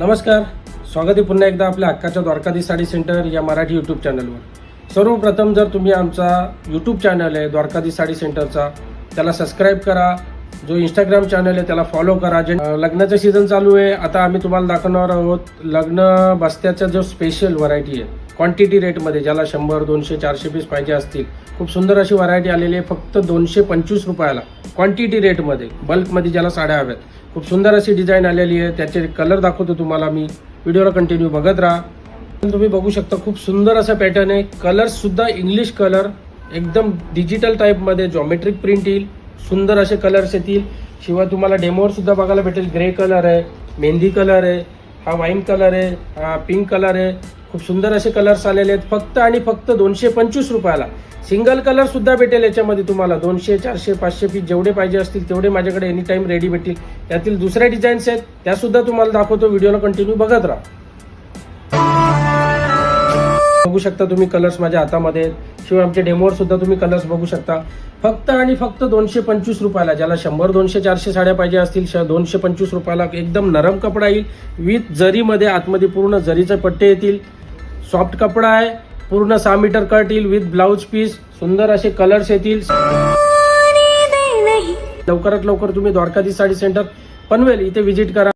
नमस्कार. स्वागत आहे पुन्हा एकदा आपल्या हक्काच्या द्वारकाधी साडी सेंटर या मराठी यूट्यूब चॅनलवर सर्वप्रथम जर तुम्ही आमचा यूट्यूब चॅनल आहे द्वारकाधी साडी सेंटरचा त्याला सबस्क्राईब करा. जो इंस्टाग्राम चॅनल आहे त्याला फॉलो करा. जे लग्नाचं सीझन चालू आहे आता आम्ही तुम्हाला दाखवणार आहोत लग्न बस्त्याचा जो स्पेशल व्हरायटी आहे क्वांटिटी रेटमध्ये ज्याला शंभर दोनशे चारशे पीस पाहिजे असतील. खूप सुंदर अशी व्हरायटी आलेली आहे फक्त दोनशे पंचवीस रुपयाला. क्वांटिटी रेटमध्ये बल्कमध्ये ज्याला साड्या हव्यात. खूप सुंदर अशी डिझाईन आलेली आहे. त्याचे कलर दाखवतो तुम्हाला मी. व्हिडिओला कंटिन्यू बघत राहा. तुम्ही बघू शकता खूप सुंदर असा पॅटर्न आहे. कलर्ससुद्धा इंग्लिश कलर एकदम डिजिटल टाईपमध्ये जॉमेट्रिक प्रिंट येईल. सुंदर असे कलर्स येतील. शिवाय तुम्हाला डेमोवर सुद्धा बघायला भेटेल. ग्रे कलर आहे मेहंदी कलर आहे हा वाईन कलर आहे हा पिंक कलर आहे. खूप सुंदर असे कलर्स आलेले आहेत. फक्त आणि फक्त दोनशे पंचवीस रुपयाला. सिंगल कलर सुद्धा भेटेल याच्यामध्ये तुम्हाला. दोनशे चारशे पाचशे पीस जेवढे पाहिजे असतील तेवढे माझ्याकडे एनी टाईम रेडी भेटतील. त्यातील दुसऱ्या डिझाईन्स आहेत. त्या सुद्धा तुम्हाला दाखवतो. व्हिडिओला कंटिन्यू बघत राहा. बघू शकता तुम्ही कलर्स माझ्या हातामध्ये. आहेत. शिवाय आमच्या डेमोवर सुद्धा तुम्ही कलर्स बघू शकता. फक्त आणि फक्त दोनशे पंचवीस रुपयाला. ज्याला शंभर दोनशे चारशे साड्या पाहिजे असतील श- दोनशे पंचवीस रुपयाला एकदम नरम कपडा येईल. विथ जरीमध्ये आतमध्ये पूर्ण जरीचे पट्टे येतील. सॉफ्ट कपडा आहे पूर्ण सहा मीटर कट येईल विथ ब्लाऊज पीस सुंदर असे कलर्स येतील. लवकरात लवकर तुम्ही द्वारकाधी साडी सेंटर पनवेल इथे व्हिजिट करा.